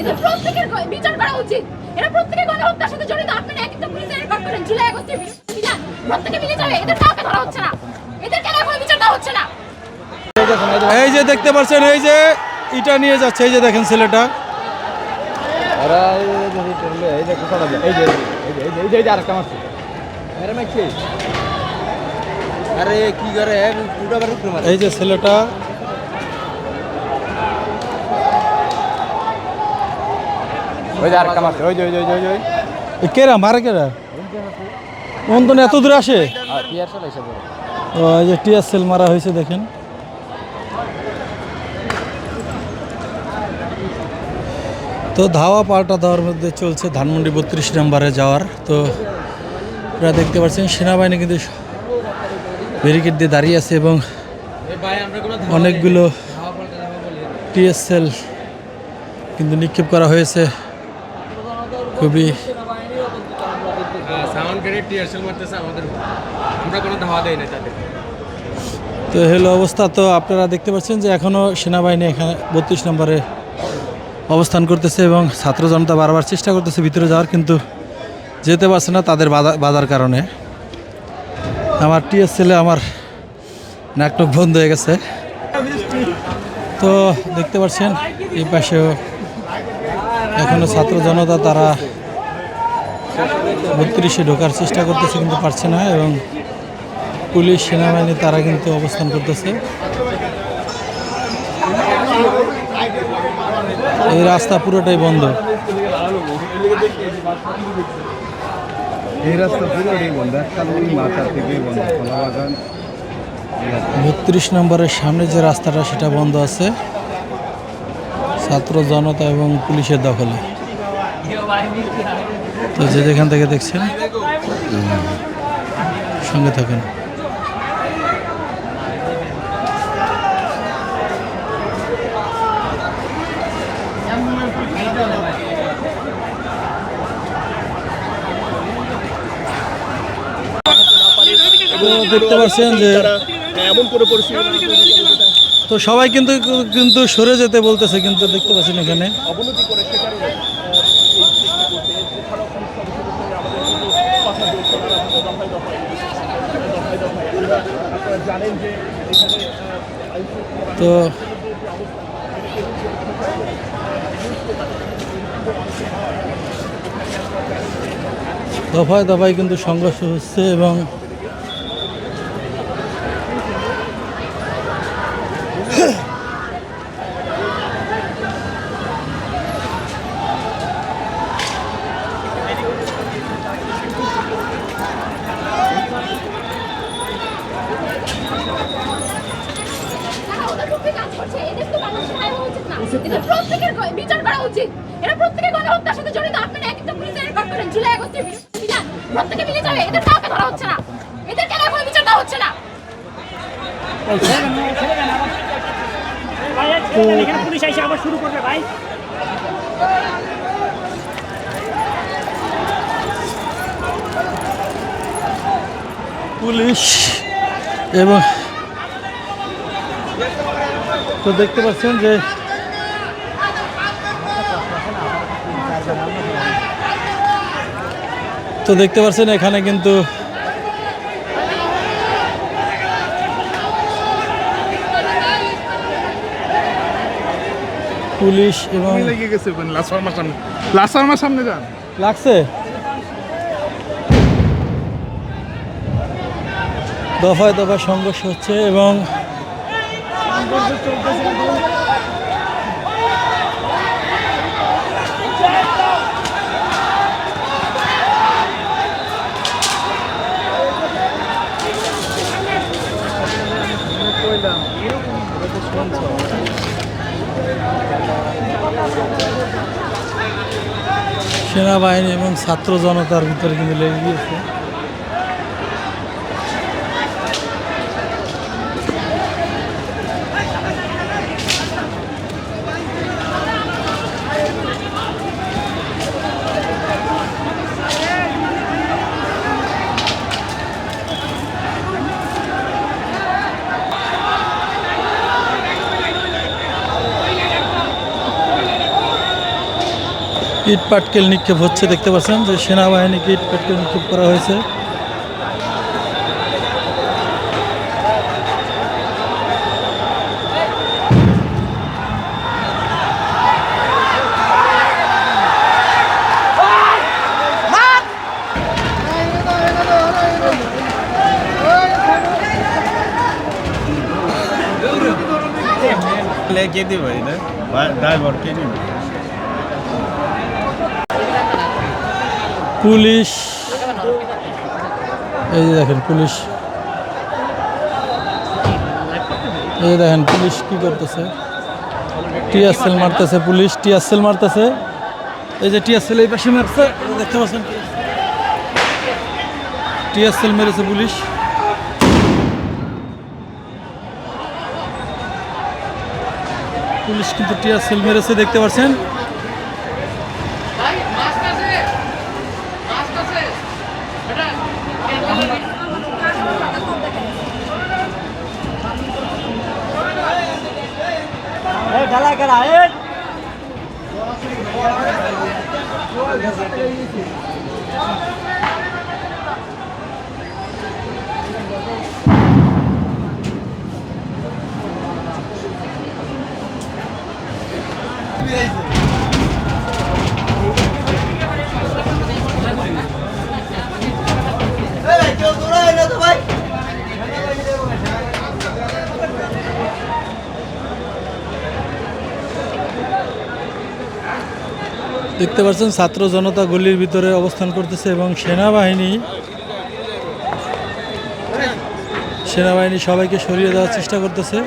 এটা প্রত্যেকের বিচার করা উচিত। এরা প্রত্যেকে গণহত্যার সাথে জড়িত। আপনারা এক একটা পুলিশের করেন। জুলাই আগস্টের প্রত্যেকে মিলে যাবে এদের কাউকে ধরা হচ্ছে না। এদের কেন কোনো বিচার দেওয়া হচ্ছে না। এই যে দেখতে পাচ্ছেন এই যে ইটা নিয়ে যাচ্ছে। এই যে দেখেন ছেলেটা। এই যে এই যে এই যে কোথাও যাবে এই যে এই যে এই যে এই যে এই যে আরেকটা মারছে আরে মারছে আরে কি করে পুরো বার উপরে মারে এই যে ছেলেটা ওই যে আরেকটা মারছে। ওই ওই যে ওই যে ওই যে কেরা মারে কেরা কোন তো এত দূরে আসে? ও, এই যে টিয়ার সেল মারা হয়েছে দেখেন। তো ধাওয়া পাল্টা দেওয়ার মধ্যে চলছে ধানমন্ডি বত্রিশ নম্বরে যাওয়ার। তো আপনারা দেখতে পাচ্ছেন সেনাবাহিনী কিন্তু ব্যারিকেড দিয়ে দাঁড়িয়ে আছে এবং অনেকগুলো টিএসএল কিন্তু নিক্ষেপ করা হয়েছে। খুবই তো হলো অবস্থা। তো আপনারা দেখতে পাচ্ছেন যে এখনও সেনাবাহিনী এখানে বত্রিশ নম্বরে অবস্থান করতেছে এবং ছাত্র জনতা বারবার চেষ্টা করতেছে ভিতরে যাওয়ার কিন্তু যেতে পারছে না তাদের বাধা বাধার কারণে। আমার টিএস ছেলে আমার নাটক বন্ধ হয়ে গেছে। তো দেখতে পাচ্ছেন এই পাশেও এখনও ছাত্র জনতা তারা বত্রিশে ঢোকার চেষ্টা করতেছে কিন্তু পারছে না এবং পুলিশ সেনাবাহিনী তারা কিন্তু অবস্থান করতেছে। এই রাস্তা পুরোটাই বন্ধ। এই রাস্তা পুরোটাই বন্ধ। মাথা থেকে বন্ধ। বত্রিশ নম্বরের সামনে যে রাস্তাটা সেটা বন্ধ আছে। ছাত্র জনতা এবং পুলিশের দখলে। তো যে যেখান থেকে দেখছেন সঙ্গে থাকেন। দেখতে পাচ্ছেন যে তো সবাই কিন্তু কিন্তু সরে যেতে বলতেছে কিন্তু দেখতে পাচ্ছেন এখানে। তো দফায় দফায় কিন্তু সংঘর্ষ হচ্ছে এবং যারা ওদের পক্ষে কাজ করছে এদের তো বাংলাদেশে হায়ার হওয়া উচিত না এদের প্রত্যেকের গ- বিচার করা উচিত এরা প্রত্যেকে গণহত্যার সাথে জড়িত আপনারা এক একটা পুলিশের রেকর্ড করেন জুলাই আগস্টের বিধান প্রত্যেকে যাবে এদের কাউকে ধরা হচ্ছে না। বিচার দেওয়া হচ্ছে না। পুলিশ পুলিশ এবং তো দেখতে পাচ্ছেন যে তো দেখতে পাচ্ছেন এখানে কিন্তু পুলিশ এবং লেগে গেছে সামনে। সামনে যান। লাগছে? দফায় দফায় সংঘর্ষ হচ্ছে এবং সেনাবাহিনী এবং ছাত্র জনতার ভিতরে কিন্তু লেগে গিয়েছে। ইট পাটকেল নিক্ষেপ হচ্ছে দেখতে পাচ্ছেন যে সেনাবাহিনীকে ইট পাটকেল নিক্ষেপ করা হয়েছে। কে দিব ড্রাইভার কে নিবে? পুলিশ। এই যে দেখেন পুলিশ। এই যে দেখেন পুলিশ কি করতেছে? টিয়ারসেল মারতেছে পুলিশ, টিয়ারসেল মারতেছে। এই যে টিয়ারসেল এই পাশে মারছে দেখতে পাচ্ছেন টিয়ারসেল মেরেছে পুলিশ। পুলিশ কিন্তু টিয়ারসেল মেরেছে, দেখতে পাচ্ছেন? ঢালাই করা এই দেখতে পাচ্ছেন, ছাত্র জনতা গলির ভিতরে অবস্থান করতেছে এবং সেনাবাহিনী সেনাবাহিনী সবাইকে সরিয়ে দেওয়ার চেষ্টা করতেছে।